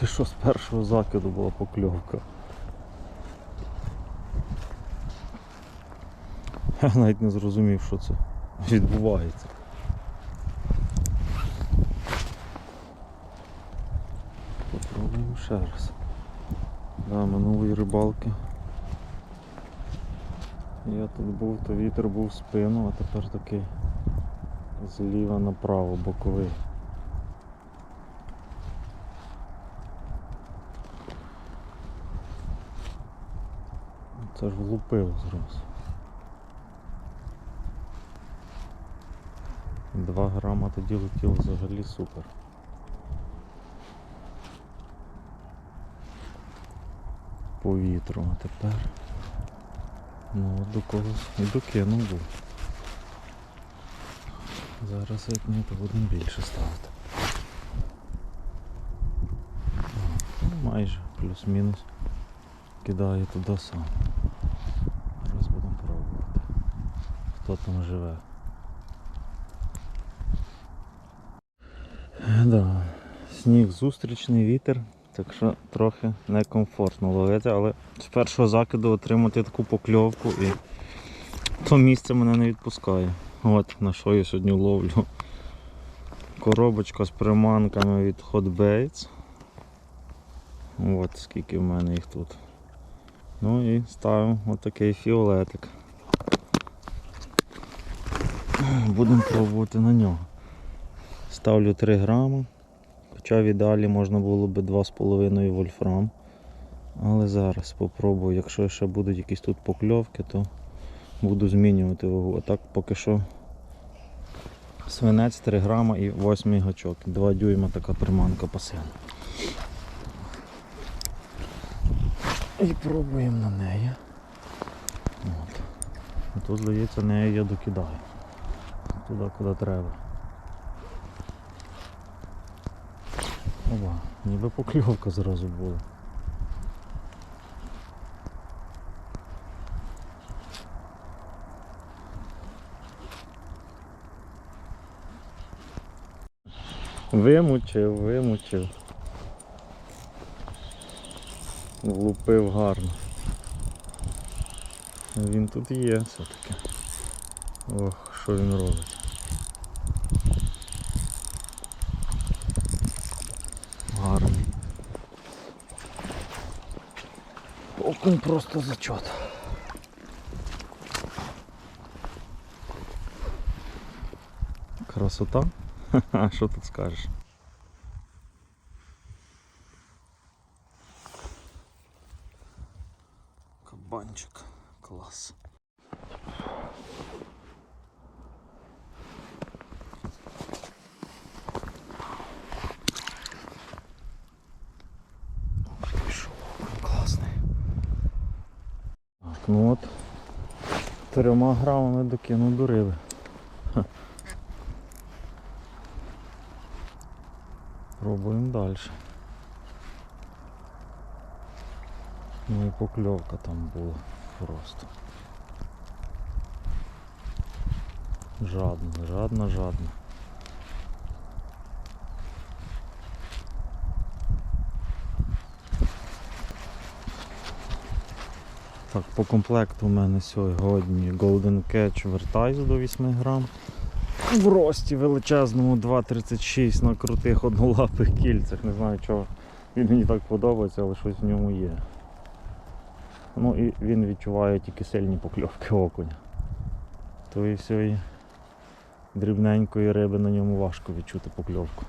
Ти що з першого закиду була покльовка? Я навіть не зрозумів, що це відбувається. Попробуємо ще раз. Да, минулої рибалки. Я тут був, то вітер був в спину, а тепер такий зліва направо, боковий. Це ж влупив зразу. Два грама тоді летіло взагалі супер. По вітру, а тепер. Ну от до когось і докинув був. Зараз як ні, то будемо більше ставити. Ну, майже плюс-мінус кидає туди сам. Зараз будемо пробувати. Хто там живе. Е, Да. Сніг зустрічний вітер, так що трохи некомфортно ловити, але з першого закиду отримати таку покльовку і то місце мене не відпускає. От на що я сьогодні ловлю. Коробочка з приманками від Hot Baits. От скільки в мене їх тут. Ну і ставимо отакий фіолетик. Будемо пробувати на нього. Ставлю 3 грами. Хоча в ідеалі можна було би 2,5 вольфрам. Але зараз спробую, якщо ще будуть якісь тут покльовки, то буду змінювати вагу. А так поки що свинець 3 грама і 8 гачок. 2 дюйма така приманка пасивна. І пробуємо на неї. От. А тут, здається, нею я докидаю. Туди, куди треба. Оба, ніби покльовка зразу була. Вимучив, вимучив. Влупив гарно. Він тут є все-таки. Ох, що він робить. Гарний. Окунь просто зачет. Красота? Ха-ха, що тут скажеш? Кабанчик. Клас. Пішов, класний. Так, ну от трьома грамами докинув до риби. Пробуємо далі. Ну і покльовка там була просто. Жадно, жадно, жадно. Так, по комплекту у мене сьогодні Golden Catch Vertice до 8 грам. В рості величезному 2,36 на крутих однолапих кільцях. Не знаю чого. Він мені так подобається, але щось в ньому є. Ну і він відчуває тільки сильні покльовки окуня. То і всієї дрібненької риби на ньому важко відчути покльовку.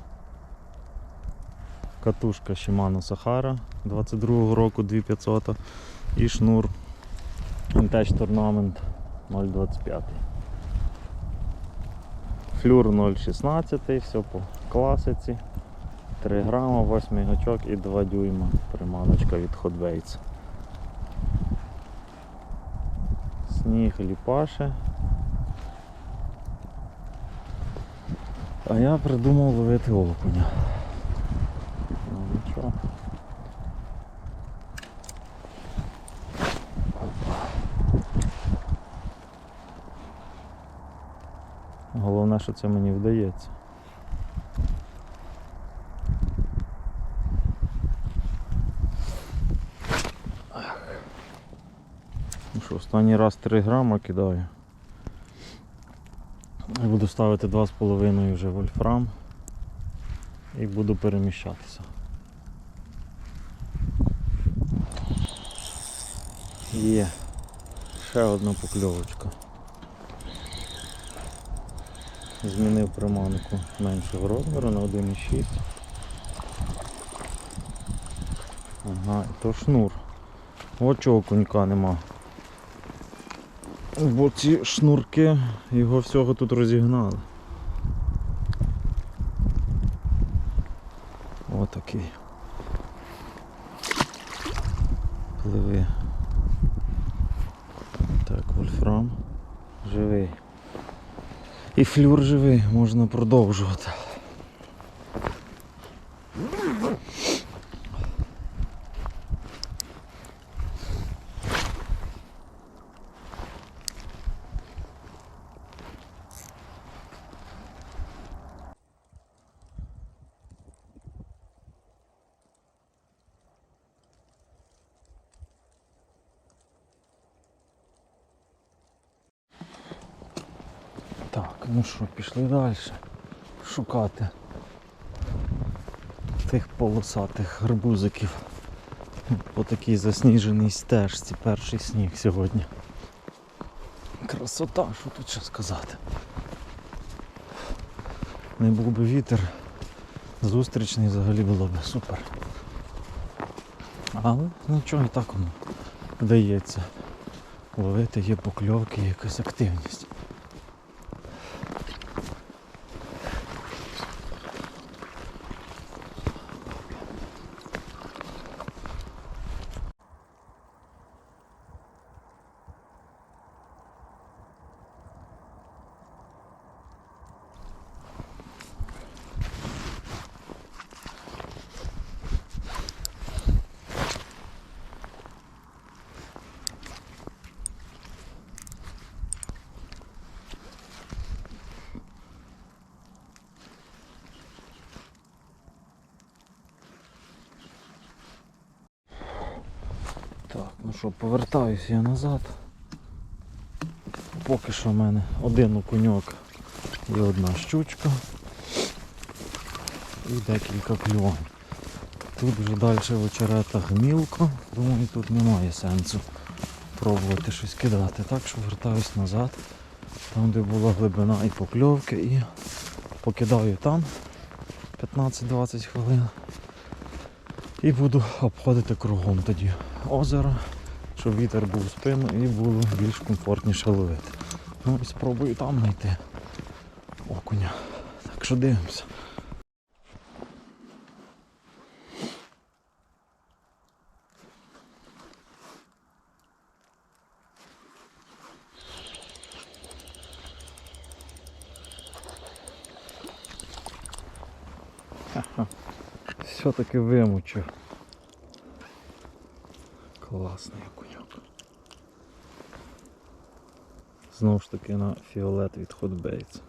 Катушка Shimano Sahara 22-го року 2500 і шнур Vintage Tournament 0,25. Флюр 0,16, все по класиці. 3 грама, 8 гачок і 2 дюйма приманочка від Baits. Сніг ліпаше. А я придумав ловити окуня. що це мені вдається. Ну що, Останній раз 3 грама кидаю. Я буду ставити 2,5 вже вольфрам і буду переміщатися. Є ще одна покльовочка. Змінив приманку меншого розміру на 1,6. Ага, і то шнур. От чого конька нема. Бо ці шнурки його всього тут розігнали. Отакий. Пливи. Так, вольфрам живий. І флюр живий, можна продовжувати. Так, ну що, пішли далі шукати тих полосатих гарбузиків. По такій засніженій стежці перший сніг сьогодні. Красота, що тут ще сказати. Не був би вітер, зустрічний взагалі було б супер. Але нічого і так воно вдається. Ловити є покльовки, якась активність. Так, ну що, повертаюсь я назад. Поки що в мене один окуньок і одна щучка. І декілька клювань. Тут вже далі в очеретах мілко, думаю, тут немає сенсу пробувати щось кидати. Так що вертаюсь назад, там де була глибина і покльовки, і покидаю там 15-20 хвилин. І буду обходити кругом тоді озеро, щоб вітер був в спину і було більш комфортніше ловити. Ну і спробую там знайти окуня. Так що дивимося. Все-таки вимучив. Класний окуньок. Знову ж таки на фіолет від Hot.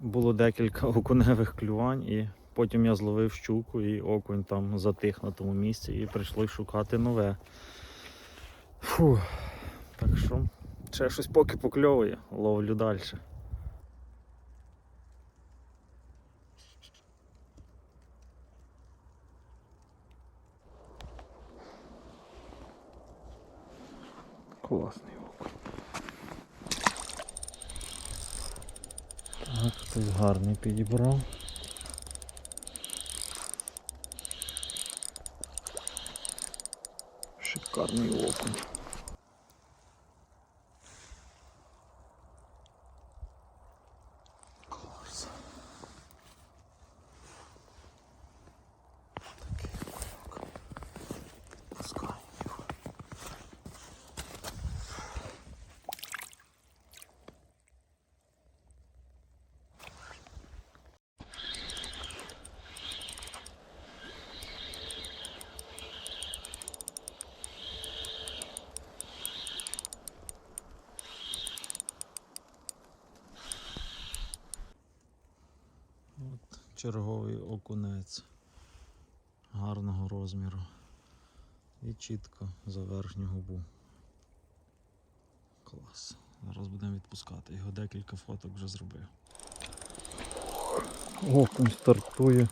Було декілька окуневих клювань і потім я зловив щуку і окунь там затих на тому місці і прийшлось шукати нове. Фу. Так що ще щось поки покльовує, ловлю далі. Класний Так, гарний підібрав. Шикарний окунь. Черговий окунець гарного розміру і чітко за верхню губу. Клас. Зараз будемо відпускати. Його декілька фоток вже зробив. Окунь стартує.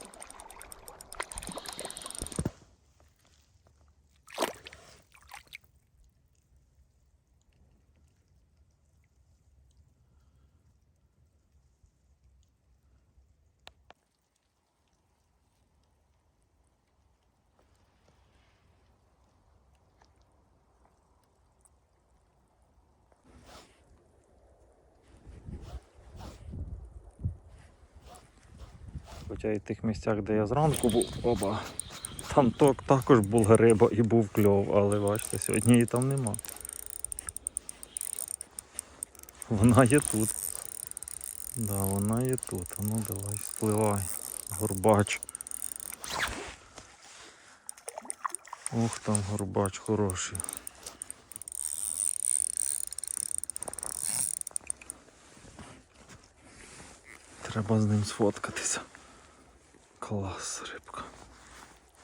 Хоча і в тих місцях, де я зранку був, оба. Там ток також була риба і був кльов, але бачите, сьогодні її там нема. Вона є тут. Да, вона є тут. Ну давай, впливай. Горбач. Ух там горбач хороший. Треба з ним сфоткатися. Клас, рибка.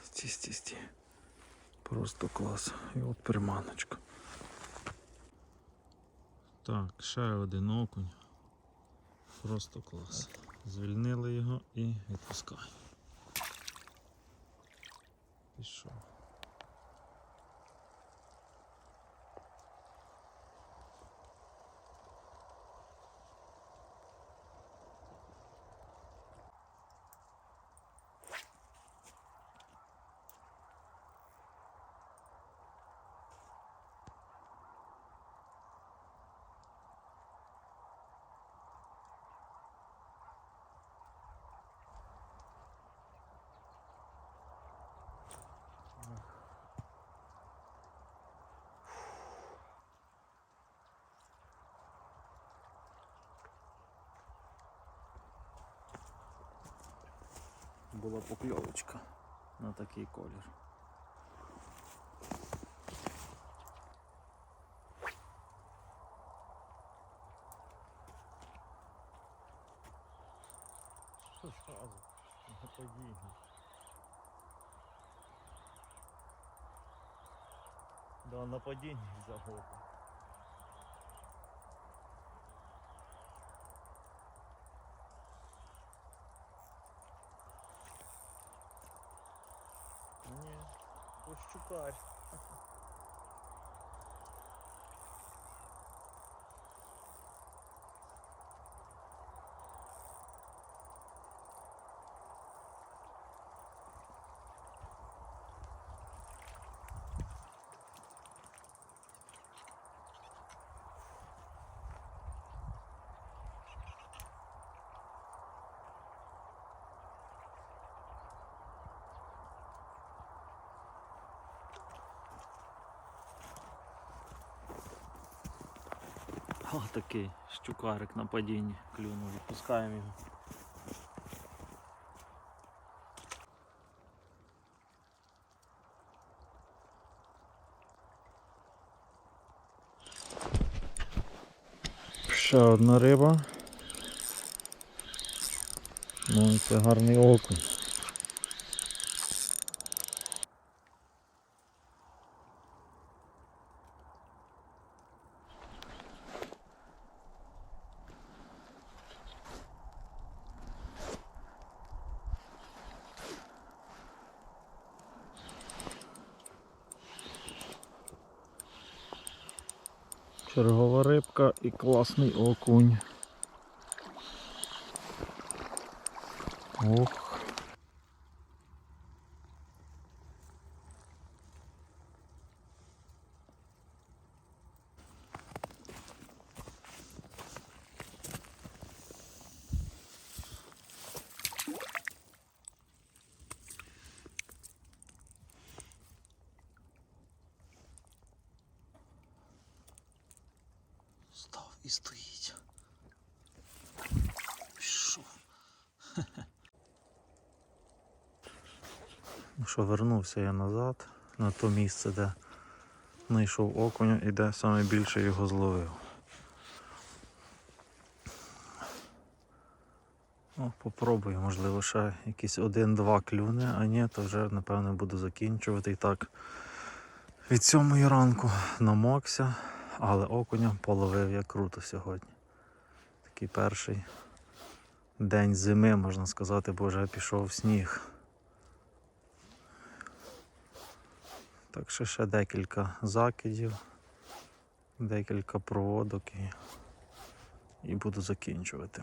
Сті, сті, сті. Просто клас. І от приманочка. Так, ще один окунь. Просто клас. Звільнили його і відпускаємо. Пішов. Була покльовочка на такий колір. Що ж кажу? На падінні. Да, на падінні взяв side. О, такий щукарик на падінні клюнув. Відпускаємо його. Ще одна риба. Ну, це гарний окунь. Чергова рибка і класний окунь. Ох. І стоїть. Пішов. Ну що, вернувся я назад на то місце, де знайшов окуня і де саме більше його зловив. Ну, попробую, можливо, ще якісь один-два клюни, а ні, то вже напевно буду закінчувати. І так від сьомої ранку намокся, Але окуня половив я круто сьогодні. Такий перший день зими, можна сказати, бо вже пішов сніг. Так що ще декілька закидів, декілька проводок і, і буду закінчувати.